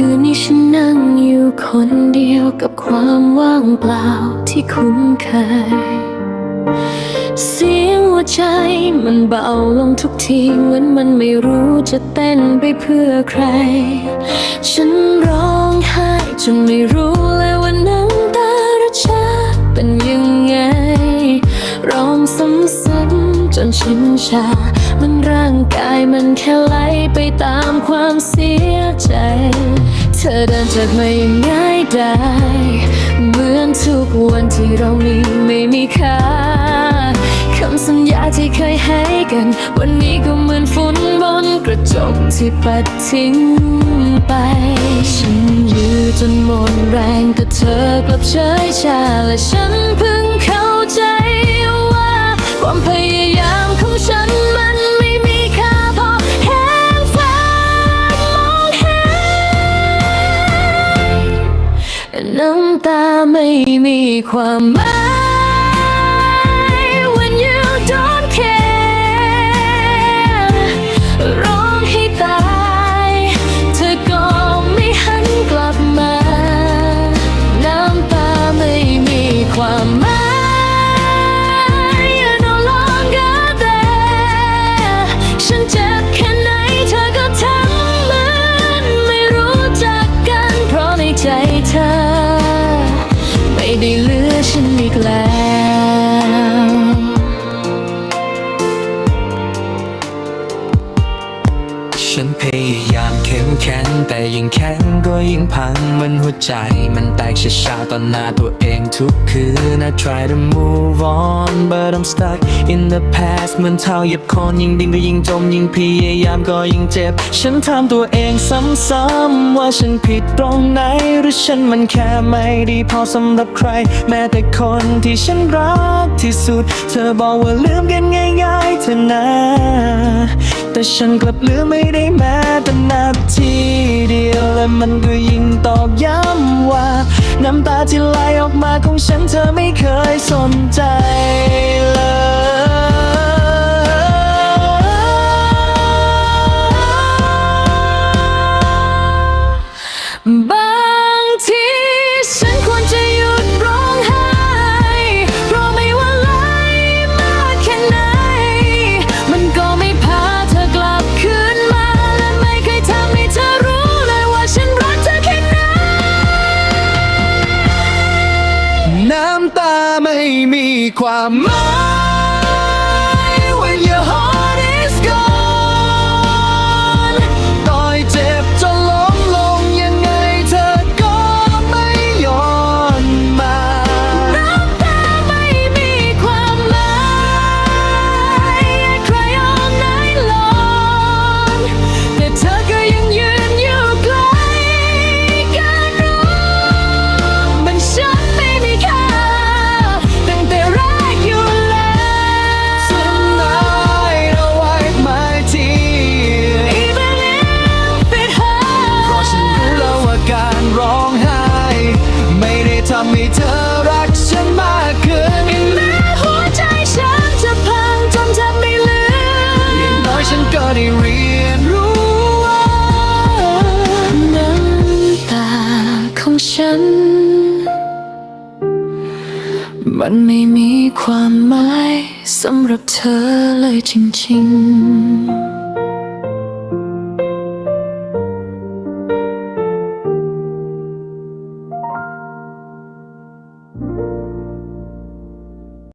คืนนี้ฉันนั่งอยู่คนเดียวกับความว่างเปล่าที่คุ้นเคย เสียงหัวใจมันเบาลงทุกทีเหมือนมันไม่รู้จะเต้นไปเพื่อใคร ฉันร้องไห้จนไม่รู้ำๆจนชินชา มันร่างกายมันแค่ไหลไปตามความเสียใจ เธอเดินจากมาอย่างง่ายดายเหมือนทุกวันที่เรามีไม่มีค่าคำสัญญาที่เคยให้กัน วันนี้ก็เหมือนฝุ่นบนกระจกที่ปัดทิ้งไป ฉันยื้อจนหมดแรงแต่เธอกลับเฉยชาและฉันเพิ่ง ฉันมันไม่มีค่าพอแห้งฟ้ามองเห็นน้ำตาไม่มีความหมาย ฉันพยายาม เข้มแข็งแต่ยิ่งแข็งก็ยิ่งพังมันหัวใจ มันแตกช้าต่อหน้าตัวเองทุกคืน I try to move on but I'm stuck in the past เหมือนเท้าเหยียบคลนยิ่งดิ้นก็ยิ่งจมยิ่งพยายามก็ยิ่งเจ็บ ฉันถามตัวเองซ้ำๆว่าฉันผิดตรงไหน หรือฉันมันแค่ไม่ดีพอสำหรับใคร แม้แต่คนที่ฉันรักที่สุด เธอบอกว่าลืมกันง่ายๆเถอนะแต่ฉันกลับลืมไม่ได้แม้แต่นาทีเดียวและมันก็ยิ่งตอกย้ำว่า น้ำตาที่ไหลออกมาของฉันเธอไม่เคยสนใจ ค มันไม่มีความหมายสำหรับเธอเลยจริง ๆ